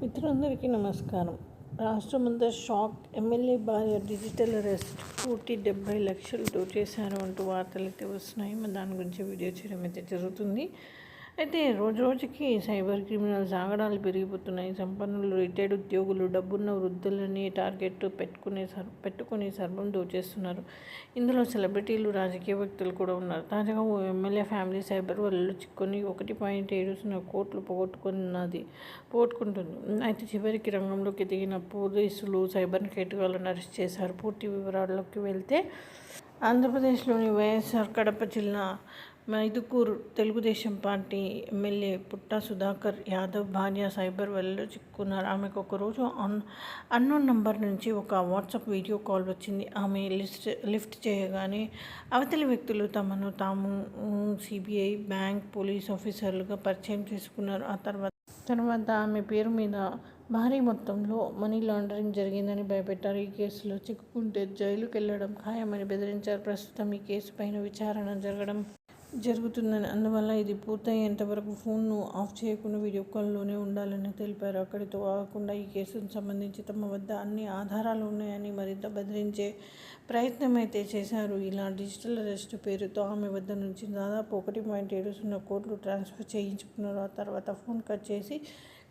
మిత్రులందరికీ నమస్కారం. రాష్ట్రమంతా షాక్. ఎమ్మెల్యే భార్య డిజిటల్ అరెస్ట్. కోటి డెబ్బై లక్షలు దోచేశారు అంటూ వార్తలు అయితే వస్తున్నాయి. మరి దాని గురించి వీడియో చేయడం అయితే జరుగుతుంది. అయితే రోజు రోజుకి సైబర్ క్రిమినల్స్ ఆగడాలు పెరిగిపోతున్నాయి. సంపన్నులు రిటైర్డ్ ఉద్యోగులు డబ్బున్న వృద్ధులని టార్గెట్ పెట్టుకునే సర్ పెట్టుకుని సర్వం దోచేస్తున్నారు. ఇందులో సెలబ్రిటీలు రాజకీయ వ్యక్తులు కూడా ఉన్నారు. తాజాగా ఓ ఎమ్మెల్యే ఫ్యామిలీ సైబర్ వలలో చిక్కుని ఒకటి పాయింట్ ఏడు సున్నా కోట్లు పోగొట్టుకున్నది పోగొట్టుకుంటుంది అయితే చివరికి రంగంలోకి దిగిన పోలీసులు సైబర్ కేటుగాలను అరెస్ట్ చేశారు. పూర్తి వివరాల్లోకి వెళ్తే ఆంధ్రప్రదేశ్లోని వైఎస్ఆర్ కడప జిల్లా మైదుకూరు తెలుగుదేశం పార్టీ ఎమ్మెల్యే పుట్టా సుధాకర్ యాదవ్ భార్య సైబర్ వలలో చిక్కుకున్నారు ఆమెకు ఒకరోజు అన్ అన్నోన్ నంబర్ నుంచి ఒక వాట్సాప్ వీడియో కాల్ వచ్చింది. ఆమె లిస్ట్ లిఫ్ట్ చేయగానే అవతలి వ్యక్తులు తమను తాము సిబిఐ బ్యాంక్ పోలీస్ ఆఫీసర్లుగా పరిచయం చేసుకున్నారు. ఆ తర్వాత తర్వాత ఆమె పేరు మీద భారీ మొత్తంలో మనీ లాండరింగ్ జరిగిందని భయపెట్టారు. ఈ కేసులో చిక్కుకుంటే జైలుకి వెళ్ళడం ఖాయమని బెదిరించారు. ప్రస్తుతం ఈ కేసు పైన విచారణ జరగడం జరుగుతుందని. అందువల్ల ఇది పూర్తయ్యేంతవరకు ఫోన్ను ఆఫ్ చేయకుండా వీడియో కాల్లోనే ఉండాలని తెలిపారు. అక్కడితో ఆగకుండా ఈ కేసుకు సంబంధించి తమ వద్ద అన్ని ఆధారాలు ఉన్నాయని మరింత బెదిరించే ప్రయత్నం అయితే చేశారు. ఇలా డిజిటల్ అరెస్ట్ పేరుతో ఆమె వద్ద నుంచి దాదాపు ఒకటి పాయింట్ ఏడు సున్నా కోట్లు ట్రాన్స్ఫర్ చేయించుకున్నారు. ఆ తర్వాత ఫోన్ కట్ చేసి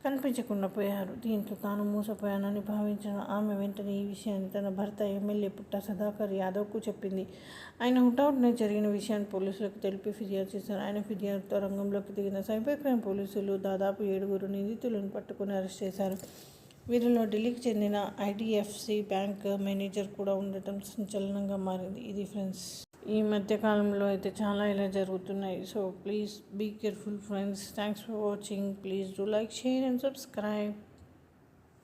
కనిపించకుండా పోయారు. దీంతో తాను మూసపోయానని భావించిన ఆమె వెంటనే ఈ విషయాన్ని తన భర్త ఎమ్మెల్యే పుట్ట సదాకర్ యాదవ్కు చెప్పింది. ఆయన హుటౌట్నే జరిగిన విషయాన్ని పోలీసులకు తెలిపి ఫిర్యాదు చేశారు. ఆయన ఫిర్యాదుతో రంగంలోకి దిగిన సైబర్ క్రైమ్ పోలీసులు దాదాపు ఏడుగురు నిందితులను పట్టుకుని అరెస్ట్ చేశారు. వీరిలో ఢిల్లీకి చెందిన ఐడిఎఫ్సి బ్యాంక్ మేనేజర్ కూడా ఉండటం సంచలనంగా మారింది. ఇది ఫ్రెండ్స్. ఈ మధ్యకాలంలో అయితే చాలా ఇలా జరుగుతున్నాయి. So please be careful friends thanks for watching please do like share and subscribe